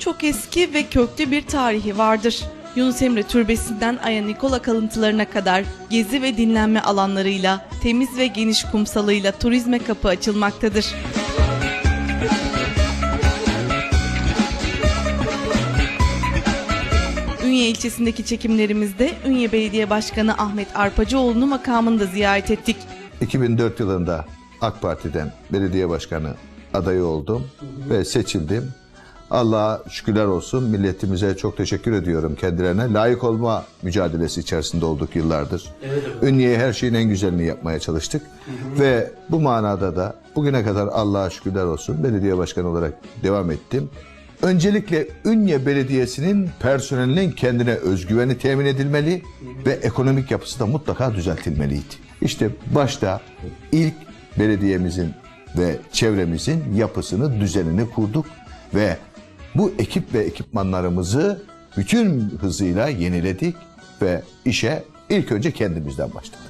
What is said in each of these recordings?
çok eski ve köklü bir tarihi vardır. Yunus Emre Türbesi'nden Aya Nikola kalıntılarına kadar gezi ve dinlenme alanlarıyla, temiz ve geniş kumsalıyla turizme kapı açılmaktadır. Ünye ilçesindeki çekimlerimizde Ünye Belediye Başkanı Ahmet Arpacıoğlu'nu makamında ziyaret ettik. 2004 yılında AK Parti'den belediye başkanı adayı oldum ve seçildim. Allah'a şükürler olsun milletimize çok teşekkür ediyorum kendilerine. Layık olma mücadelesi içerisinde olduk yıllardır. Ünye'ye her şeyin en güzelini yapmaya çalıştık. Ve bu manada da bugüne kadar Allah'a şükürler olsun belediye başkanı olarak devam ettim. Öncelikle Ünye Belediyesi'nin personelinin kendine özgüveni temin edilmeli ve ekonomik yapısı da mutlaka düzeltilmeliydi. İşte başta ilk belediyemizin ve çevremizin yapısını, düzenini kurduk ve bu ekip ve ekipmanlarımızı bütün hızıyla yeniledik ve işe ilk önce kendimizden başladık.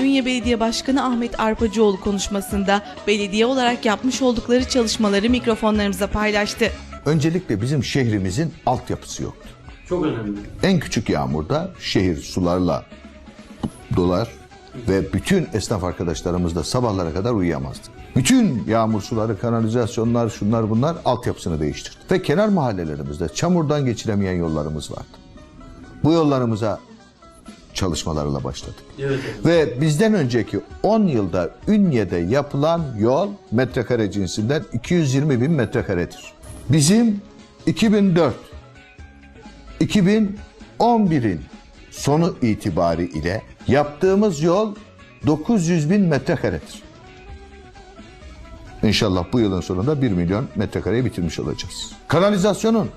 Ünye Belediye Başkanı Ahmet Arpacıoğlu konuşmasında belediye olarak yapmış oldukları çalışmaları mikrofonlarımıza paylaştı. Öncelikle bizim şehrimizin altyapısı yoktu. Çok önemli. En küçük yağmurda şehir sularla dolar ve bütün esnaf arkadaşlarımız da sabahlara kadar uyuyamazdı. Bütün yağmur suları, kanalizasyonlar, şunlar bunlar altyapısını değiştirdi. Ve kenar mahallelerimizde çamurdan geçiremeyen yollarımız vardı. Bu yollarımıza çalışmalarla başladık. Evet. Ve bizden önceki 10 yılda Ünye'de yapılan yol metrekare cinsinden 220 bin metrekaredir. Bizim 2004 2011'in sonu itibari ile yaptığımız yol 900 bin metrekaredir. İnşallah bu yılın sonunda 1 milyon metrekareyi bitirmiş olacağız. Kanalizasyonun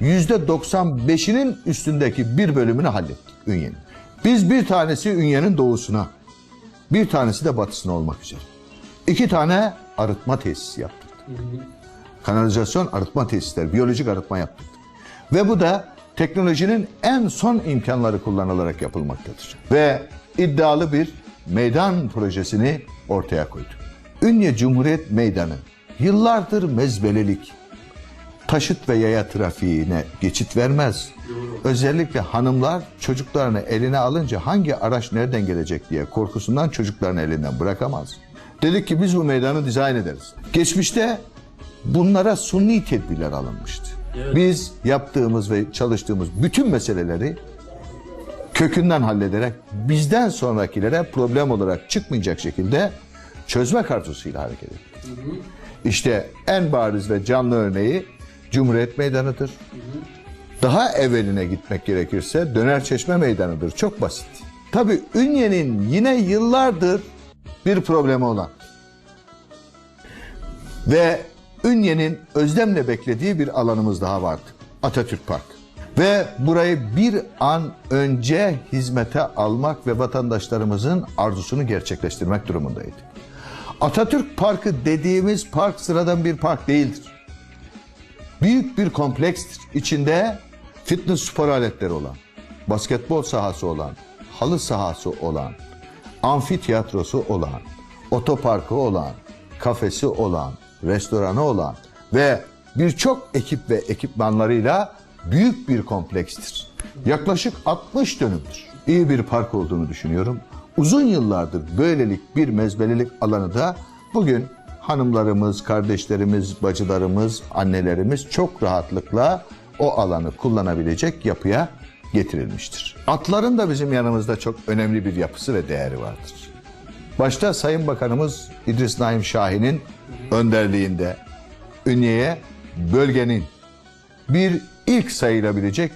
%95'inin üstündeki bir bölümünü hallettik Ünye'nin. Biz bir tanesi Ünye'nin doğusuna, bir tanesi de batısına olmak üzere. İki tane arıtma tesisi yaptık. Kanalizasyon arıtma tesisleri, biyolojik arıtma yaptık. Ve bu da teknolojinin en son imkanları kullanılarak yapılmaktadır. Ve iddialı bir meydan projesini ortaya koyduk. Ünye Cumhuriyet Meydanı yıllardır mezbelelik, taşıt ve yaya trafiğine geçit vermez. Özellikle hanımlar çocuklarını eline alınca hangi araç nereden gelecek diye korkusundan çocuklarını elinden bırakamaz. Dedik ki biz bu meydanı dizayn ederiz. Geçmişte bunlara sunni tedbirler alınmıştı. Biz yaptığımız ve çalıştığımız bütün meseleleri kökünden hallederek bizden sonrakilere problem olarak çıkmayacak şekilde çözme kartusuyla hareket ettik. İşte en bariz ve canlı örneği Cumhuriyet Meydanı'dır. Daha evveline gitmek gerekirse Döner Çeşme Meydanı'dır. Çok basit. Tabii Ünye'nin yine yıllardır bir problemi olan ve Ünye'nin özlemle beklediği bir alanımız daha vardı. Atatürk Park. Ve burayı bir an önce hizmete almak ve vatandaşlarımızın arzusunu gerçekleştirmek durumundaydık. Atatürk Parkı dediğimiz park sıradan bir park değildir. Büyük bir komplekstir. İçinde fitness spor aletleri olan, basketbol sahası olan, halı sahası olan, amfitiyatrosu olan, otoparkı olan, kafesi olan, restoranı olan ve birçok ekip ve ekipmanlarıyla büyük bir komplekstir. Yaklaşık 60 dönümdür. İyi bir park olduğunu düşünüyorum. Uzun yıllardır böylelik bir mezbelelik alanı da bugün hanımlarımız, kardeşlerimiz, bacılarımız, annelerimiz çok rahatlıkla o alanı kullanabilecek yapıya getirilmiştir. Atların da bizim yanımızda çok önemli bir yapısı ve değeri vardır. Başta Sayın Bakanımız İdris Naim Şahin'in önderliğinde Ünye'ye bölgenin bir ilk sayılabilecek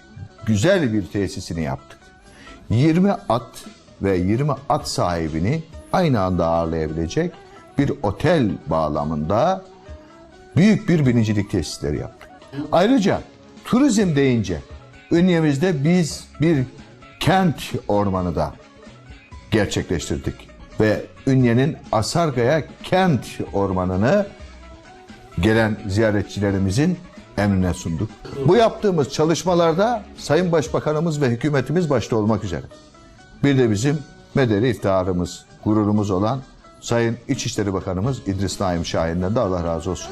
güzel bir tesisini yaptık. 20 at ve 20 at sahibini aynı anda ağırlayabilecek bir otel bağlamında büyük bir binicilik tesisleri yaptık. Ayrıca turizm deyince Ünye'mizde biz bir kent ormanı da gerçekleştirdik. Ve Ünye'nin Asargaya kent ormanını gelen ziyaretçilerimizin emrine sunduk. Bu yaptığımız çalışmalarda Sayın Başbakanımız ve hükümetimiz başta olmak üzere bir de bizim medeni iftiharımız, gururumuz olan Sayın İçişleri Bakanımız İdris Naim Şahin'den de Allah razı olsun.